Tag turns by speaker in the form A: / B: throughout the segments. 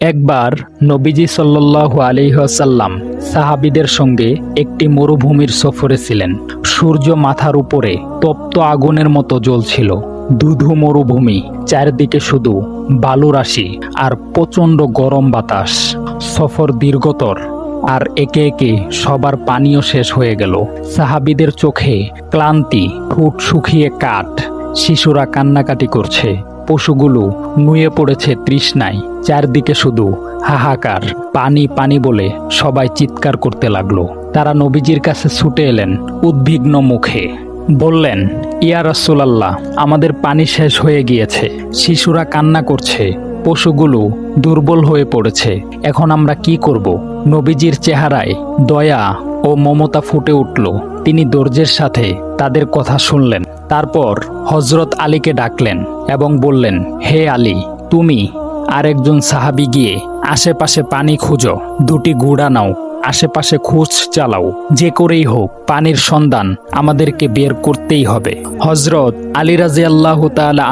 A: একবার নবীজি সাল্লাল্লাহু আলিহাসাল্লাম সাহাবিদের সঙ্গে একটি মরুভূমির সফরে ছিলেন। সূর্য মাথার উপরে তপ্ত আগুনের মতো জ্বলছিল। দুধু মরুভূমি, চারদিকে শুধু বালু রাশি আর প্রচণ্ড গরম বাতাস। সফর দীর্ঘতর আর একে একে সবার পানীয় শেষ হয়ে গেল। সাহাবিদের চোখে ক্লান্তি ফুট শুকিয়ে কাঠ, শিশুরা কান্নাকাটি করছে। পশুগুলো নুয়ে পড়েছে তৃষ্ণায়, চারদিকে শুধু হাহাকার, পানি পানি বলে সবাই চিৎকার করতে লাগল। তারা নবীজির কাছে ছুটে এলেন উদ্বিগ্ন মুখে। বললেন, ইয়া রাসূলাল্লাহ, আমাদের পানি শেষ হয়ে গিয়েছে। শিশুরা কান্না করছে, পশুগুলো দুর্বল হয়ে পড়েছে। এখন আমরা কি করব? নবীজির চেহারায় দয়া ও মমতা ফুটে উঠল। তিনি দর্জের সাথে তাদের কথা শুনলেন। তারপর হজরত আলীকে ডাকলেন এবং বললেন, হে আলী, তুমি আরেকজন সাহাবি গিয়ে আশেপাশে পানি খুঁজো, দুটি গুড়া নাও, আশেপাশে খোঁজ চালাও, যে করেই হোক পানির সন্ধান আমাদেরকে বের করতেই হবে। হজরত আলী রাজি আল্লাহ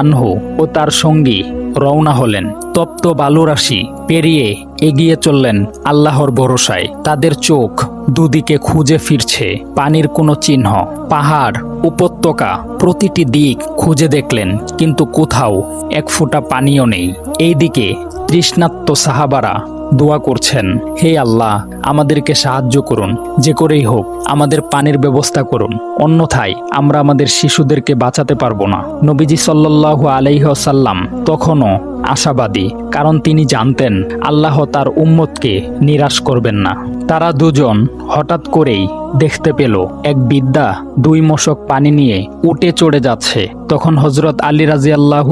A: আনহু ও তার সঙ্গী রওনা হলেন। তপ্ত বালুরাশি পেরিয়ে এগিয়ে চললেন আল্লাহর ভরসায়। তাদের চোখ দুদিকে খুঁজে ফিরছে পানির কোনো চিহ্ন। পাহাড়, উপত্যকা, প্রতিটি দিক খুঁজে দেখলেন, কিন্তু কোথাও এক ফোঁটা পানিও নেই। এইদিকে তৃষ্ণাত্ম সাহাবারা দোয়া করছেন, হে আল্লাহ, আমাদেরকে সাহায্য করুন। যে করেই হোক, আমাদের পানির ব্যবস্থা করুন। অন্যথায় আমরা আমাদের শিশুদেরকে বাঁচাতে পারব না। নবীজি সাল্লাল্লাহু আলাইহসাল্লাম তখনও আশাবাদী, কারণ তিনি জানতেন আল্লাহ তার উম্মতকে নিরাশ করবেন না। তারা দুজন হঠাৎ করেই দেখতে পেল, এক বিদ্যা দুই মশক পানি নিয়ে উঠে চড়ে যাচ্ছে। তখন হজরত আলী রাজি আল্লাহ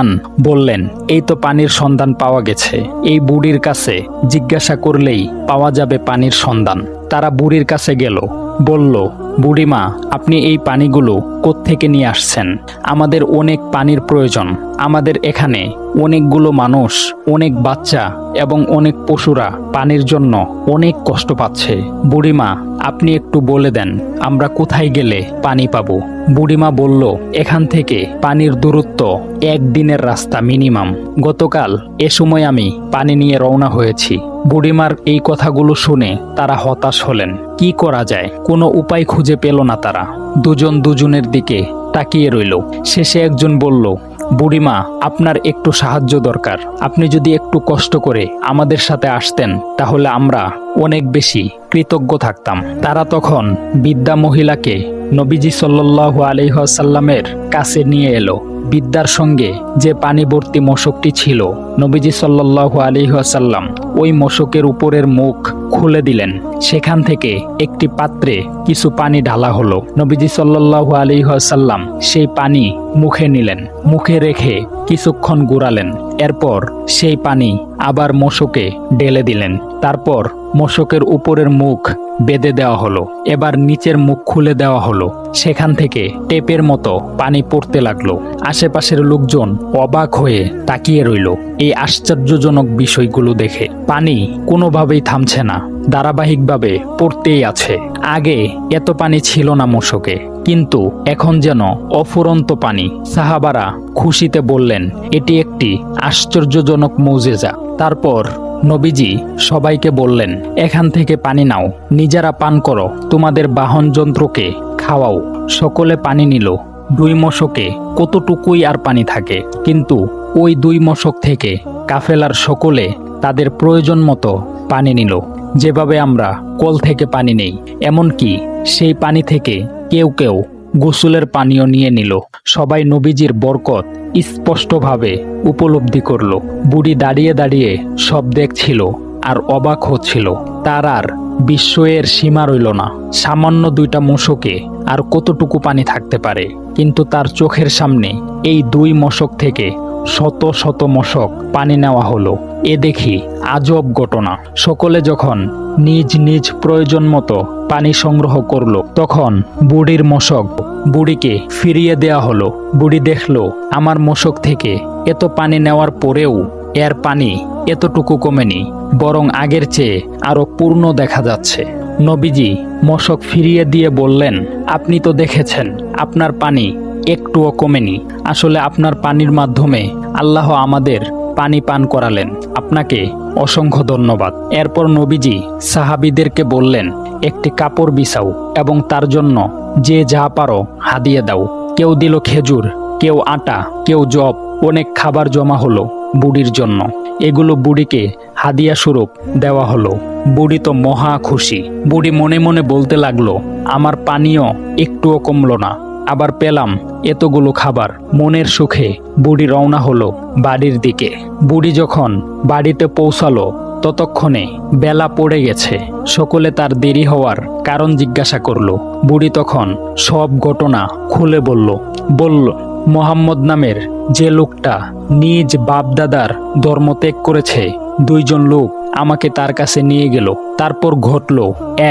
A: আন বললেন, এই তো পানির সন্ধান পাওয়া গেছে। এই বুড়ির কাছে জিজ্ঞাসা করলেই পাওয়া যাবে পানির সন্ধান। তারা বুড়ির কাছে গেল। বলল, বুড়িমা, আপনি এই পানিগুলো কোত্থেকে নিয়ে আসছেন? আমাদের অনেক পানির প্রয়োজন। আমাদের এখানে অনেকগুলো মানুষ, অনেক বাচ্চা এবং অনেক পশুরা পানির জন্য অনেক কষ্ট পাচ্ছে। বুড়িমা, আপনি একটু বলে দেন, আমরা কোথায় গেলে পানি পাবো? বুড়িমা বলল, এখান থেকে পানির দূরত্ব একদিনের রাস্তা মিনিমাম। গতকাল এ সময় আমি পানি নিয়ে রওনা হয়েছি। বুড়িমার এই কথাগুলো শুনে তারা হতাশ হলেন। কি করা যায়? কোনো উপায় খুঁজে পেল না তারা। দুজন দুজনের দিকে তাকিয়ে রইল। শেষে একজন বলল, বুড়িমা, আপনার একটু সাহায্য দরকার। আপনি যদি একটু কষ্ট করে আমাদের সাথে আসতেন, তাহলে আমরা অনেক বেশি কৃতজ্ঞ থাকতাম। তারা তখন বিদ্যা মহিলাকে নবীজি সাল্লাল্লাহু আলহাসাল্লামের কাছে নিয়ে এলো। বিদ্যার সঙ্গে যে পানিবর্তী মশকটি ছিল, নবীজি সাল্লাল্লাহু আলিহাসাল্লাম ওই মশকের উপরের মুখ খুলে দিলেন। সেখান থেকে একটি পাত্রে কিছু পানি ঢালা হলো। নবীজি সাল্লাল্লাহু আলিহাসাল্লাম সেই পানি মুখে নিলেন, মুখে রেখে কিছুক্ষণ গুড়ালেন। এরপর সেই পানি আবার মশকে ঢেলে দিলেন। তারপর মশকের উপরের মুখ বেঁধে দেওয়া হলো। এবার নিচের মুখ খুলে দেওয়া হলো। সেখান থেকে টেপের মতো পানি পড়তে লাগল। আশেপাশের লোকজন অবাক হয়ে তাকিয়ে রইল এই আশ্চর্যজনক বিষয়গুলো দেখে। পানি কোনোভাবেই থামছে না। ধারাবাহিকভাবে পড়তেই আছে। আগে এত পানি ছিল না মশকে, কিন্তু এখন যেন অফুরন্ত পানি। সাহাবারা খুশিতে বললেন, এটি একটি আশ্চর্যজনক মৌজেজা। তারপর নবীজি সবাইকে বললেন, এখান থেকে পানি নাও, নিজেরা পান করো, তোমাদের বাহন যন্ত্রকে খাওয়াও। সকলে পানি নিল, দুই মশকে, কতটুকুই আর পানি থাকে, কিন্তু ওই দুই মশক থেকে কাফেলার সকলে তাদের প্রয়োজন মতো পানি নিল। যেভাবে আমরা কল থেকে পানি নেই, এমনকি সেই পানি থেকে কেউ কেউ গোসলের পানীয় নিয়ে নিল। সবাই নবীজির বরকত স্পষ্টভাবে উপলব্ধি করল। বুড়ি দাঁড়িয়ে দাঁড়িয়ে সব দেখছিল আর অবাক হচ্ছিল। তার আর বিস্ময়ের সীমা রইল না। সামান্য দুইটা মশকে আর কতটুকু পানি থাকতে পারে? কিন্তু তার চোখের সামনে এই দুই মশক থেকে শত শত মশক পানি নেওয়া হলো। এ দেখি আজব ঘটনা। সকলে যখন নিজ নিজ প্রয়োজন মতো পানি সংগ্রহ করল। তখন বুড়ির মশক বুড়িকে ফিরিয়ে দেয়া হলো। বুড়ি দেখল, আমার মশক থেকে এত পানি নেওয়ার পরেও এর পানি এতটুকু কমেনি, বরং আগের চেয়ে আরও পূর্ণ দেখা যাচ্ছে। নবীজি মশক ফিরিয়ে দিয়ে বললেন, আপনি তো দেখেছেন, আপনার পানি একটুও কমেনি। আসলে আপনার পানির মাধ্যমে আল্লাহ আমাদের পানি পান করালেন। আপনাকে অসংখ্য ধন্যবাদ। এরপর নবীজি সাহাবিদেরকে বললেন, একটি কাপড় বিছাও এবং তার জন্য যে যা পারো হাদিয়ে দাও। কেউ দিল খেজুর, কেউ আটা, কেউ জব, অনেক খাবার জমা হলো বুড়ির জন্য। এগুলো বুড়িকে হাদিয়া স্বরূপ দেওয়া হলো। বুড়ি তো মহা খুশি। বুড়ি মনে মনে বলতে লাগল, আমার পানীয় একটুও কমলো না। আবার পেলাম এতগুলো খাবার। মনের সুখে বুড়ি রওনা হলো বাড়ির দিকে। বুড়ি যখন বাড়িতে পৌঁছালো, ততক্ষণে বেলা পড়ে গেছে। সকলে তার দেরি হওয়ার কারণ জিজ্ঞাসা করল। বুড়ি তখন সব ঘটনা খুলে বলল। বলল, মোহাম্মদ নামের যে লোকটা নিজ বাপদাদার ধর্মত্যাগ করেছে, দুইজন লোক আমাকে তার কাছে নিয়ে গেল। তারপর ঘটল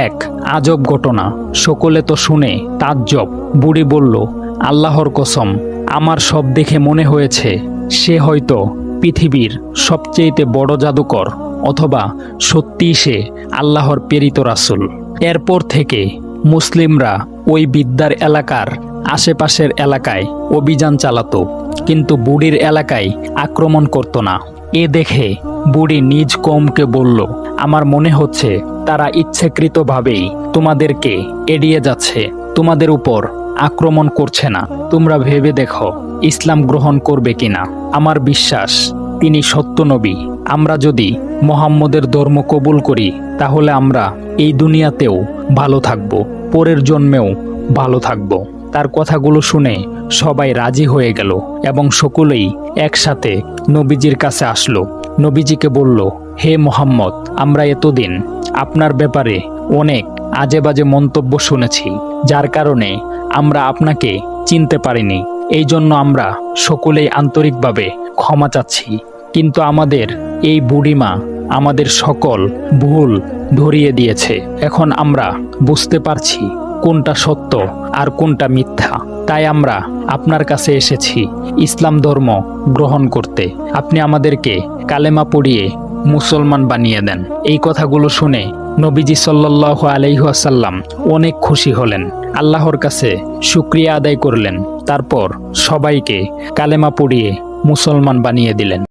A: এক আজব ঘটনা। সকলে তো শুনে তাজ্জব। বুড়ি বলল, আল্লাহর কসম, আমার সব দেখে মনে হয়েছে, সে হয়তো পৃথিবীর সবচেয়েতে বড় জাদুকর অথবা সত্যিই সে আল্লাহর প্রেরিত রাসুল। এরপর থেকে মুসলিমরা ওই বিদ্যার এলাকার আশেপাশের এলাকায় অভিযান চালাতো, কিন্তু বুড়ির এলাকায় আক্রমণ করত না। এ দেখে বুড়ি নিজ কমকে বলল, আমার মনে হচ্ছে তারা ইচ্ছাকৃতভাবেই তোমাদেরকে এড়িয়ে যাচ্ছে। তোমাদের উপর আক্রমণ করছে না। তোমরা ভেবে দেখো ইসলাম গ্রহণ করবে কিনা। আমার বিশ্বাস, তিনি সত্য নবী। আমরা যদি মোহাম্মদের ধর্ম কবুল করি, তাহলে আমরা এই দুনিয়াতেও ভালো থাকব। পরের জন্মেও ভালো থাকব। তার কথাগুলো শুনে সবাই রাজি হয়ে গেল এবং সকলেই একসাথে নবীজির কাছে আসলো। নবীজিকে বলল, হে মোহাম্মদ, আমরা এতদিন আপনার ব্যাপারে অনেক আজে বাজে মন্তব্য শুনেছি, যার কারণে আমরা আপনাকে চিনতে পারিনি। এই জন্য আমরা সকলেই আন্তরিকভাবে ক্ষমা চাচ্ছি। কিন্তু আমাদের এই বুড়িমা আমাদের সকল ভুল ধরিয়ে দিয়েছে। এখন আমরা বুঝতে পারছি কোনটা সত্য আর কোনটা মিথ্যা। তাই আমরা আপনার কাছে এসেছি ইসলাম ধর্ম গ্রহণ করতে। আপনি আমাদেরকে কালেমা পড়িয়ে মুসলমান বানিয়ে দেন। এই কথাগুলো শুনে নবীজি সাল্লাহ আলাইহাসাল্লাম অনেক খুশি হলেন। আল্লাহর কাছে শুক্রিয়া আদায় করলেন। তারপর সবাইকে কালেমা পড়িয়ে মুসলমান বানিয়ে দিলেন।